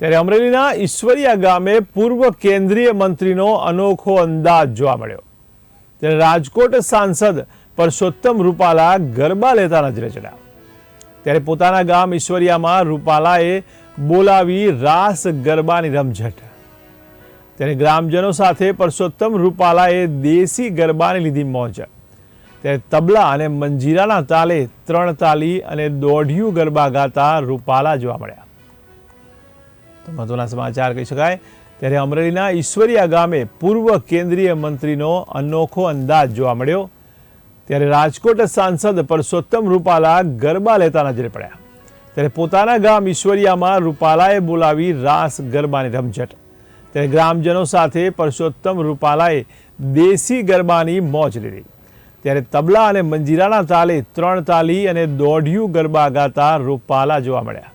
ત્યારે અમરેલીના ઈશ્વરિયા ગામે પૂર્વ કેન્દ્રીય મંત્રીનો અનોખો અંદાજ જોવા મળ્યો. ત્યારે રાજકોટ સાંસદ પરસોત્તમ રૂપાલા ગરબા લેતા નજરે ચડ્યા. ત્યારે પોતાના ગામ ઈશ્વરિયામાં રૂપાલાએ બોલાવી રાસ ગરબાની રમઝટ. ત્યારે ગ્રામજનો સાથે પરસોત્તમ રૂપાલાએ દેશી ગરબાની લીધી મોજ. ત્યારે તબલા અને મંજીરાના તાલે ત્રણ તાલી અને દોઢિયું ગરબા ગાતા રૂપાલા જોવા મળ્યા. મહત્વના સમાચાર કહી શકાય. ત્યારે અમરેલીના ઈશ્વરિયા ગામે પૂર્વ કેન્દ્રીય મંત્રીનો અનોખો અંદાજ જોવા મળ્યો. ત્યારે રાજકોટ સાંસદ પરસોત્તમ રૂપાલા ગરબા લેતા નજરે પડ્યા. ત્યારે પોતાના ગામ ઈશ્વરિયામાં રૂપાલાએ બોલાવી રાસ ગરબાની રમઝટ ત્યારે ગ્રામજનો સાથે પરસોત્તમ રૂપાલાએ દેશી ગરબાની મોજ લીધી. ત્યારે તબલા અને મંજીરાના તાલે ત્રણ તાલી અને દોઢિયું ગરબા ગાતા રૂપાલા જોવા મળ્યા.